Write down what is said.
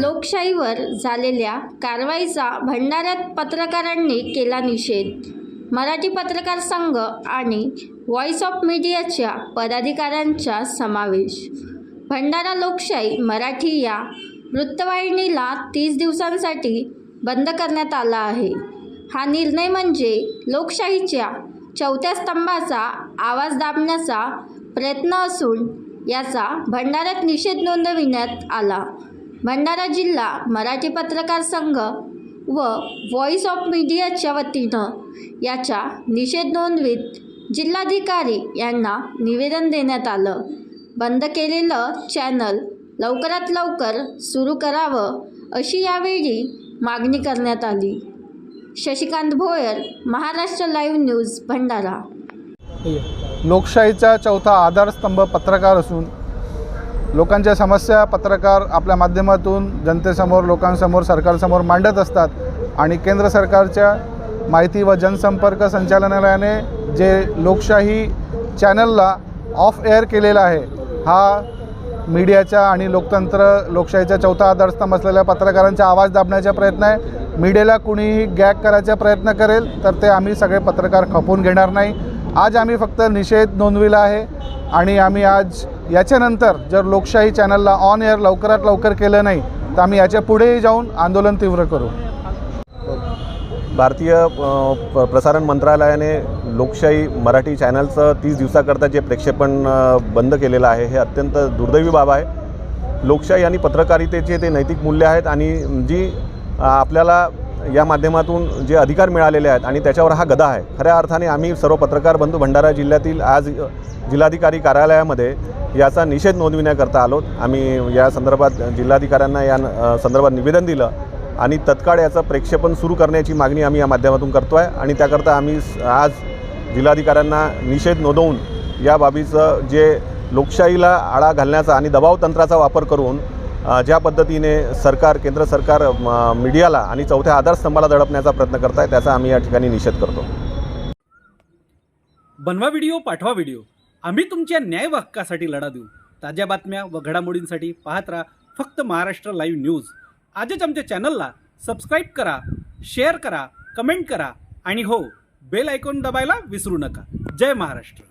लोकशाहीवर झालेल्या कारवाईचा भंडाऱ्यात पत्रकारांनी केला निषेध. मराठी पत्रकार संघ आणि व्हॉइस ऑफ मीडियाच्या पदाधिकाऱ्यांचा समावेश. भंडारा लोकशाही मराठी या वृत्तवाहिनीला तीस दिवसांसाठी बंद करण्यात आला आहे. हा निर्णय म्हणजे लोकशाहीच्या चौथ्या स्तंभाचा आवाज दाबण्याचा प्रयत्न असून याचा भंडाऱ्यात निषेध नोंदविण्यात आला. भंडारा जिल्हा मराठी पत्रकार संघ व व्हॉइस ऑफ मीडियाच्या वतीनं याचा निषेध नोंदवीत जिल्हाधिकारी यांना निवेदन देण्यात आलं. बंद केलेलं चॅनल लवकरात लवकर सुरू करावं अशी यावेळी मागणी करण्यात आली. Shashikant Bhoyar Maharashtra live news Bhandara. लोकशाहीचा चौथा आधारस्तंभ पत्रकार असून लोकांच्या समस्या पत्रकार आपल्या माध्यमातून जनतेसमोर लोकांसमोर सरकारसमोर मांडत असतात. आणि केंद्र सरकारच्या माहिती व जनसंपर्क संचालनालयाने जे लोकशाही चॅनलला ऑफ एअर केलेला आहे हा मीडियाच्या आणि लोकतंत्र लोकशाहीचा चौथा आधारस्तंभ असलेल्या पत्रकारांचा आवाज दाबण्याचा प्रयत्न आहे. मीडियाला कुणीही गॅग करायचा प्रयत्न करेल तर ते आम्ही सगळे पत्रकार खपवून घेणार नाही. आज आम्ही फक्त निषेध नोंदविला आहे आणि आम्ही आज याच्यानंतर जर लोकशाही चॅनलला ऑन एअर लवकरात लवकर केलं नाही तर आम्ही याच्या पुढेही जाऊन आंदोलन तीव्र करू. भारतीय प्रसारण मंत्रालयाने लोकशाही मराठी चॅनलचं तीस दिवसाकरता जे प्रक्षेपण बंद केलेलं आहे हे अत्यंत दुर्दैवी बाब आहे. लोकशाही आणि पत्रकारितेचे ते नैतिक मूल्य आहेत आणि जी आपल्याला या माध्यमातून जे अधिकार मिळालेले आहेत आणि त्याच्यावर हा गदा आहे. खऱ्या अर्थाने आम्ही सर्व पत्रकार बंधू भंडारा जिल्ह्यातील आज जिल्हाधिकारी कार्यालयामध्ये याचा निषेध नोंदविण्याकरता आलो आम्ही या संदर्भात जिल्हाधिकाऱ्यांना या संदर्भात निवेदन दिलं आणि तत्काळ याचं प्रेक्षेपण सुरू करण्याची मागणी आम्ही या माध्यमातून करतो आहे आणि त्याकरता आम्ही आज जिल्हाधिकाऱ्यांना निषेध नोंदवून या बाबीचं जे लोकशाहीला आळा घालण्याचा आणि दबाव तंत्राचा वापर करून ज्या पद्धतीने सरकार केंद्र सरकार मीडियाला आणि चौथ्या आधारस्तंभाला दडपण्याचा प्रयत्न करत आहे त्याचा आम्ही या ठिकाणी निषेध करतो. बनवा व्हिडिओ पाठवा व्हिडिओ. आम्ही तुमच्या न्याय हक्कासाठी लढा देऊ. ताज्या बातम्या व घडामोडींसाठी पाहत राहा फक्त महाराष्ट्र लाईव्ह न्यूज. आजच आमच्या चॅनलला सबस्क्राईब करा शेअर करा कमेंट करा आणि हो बेल आयकॉन दबायला विसरू नका. जय महाराष्ट्र.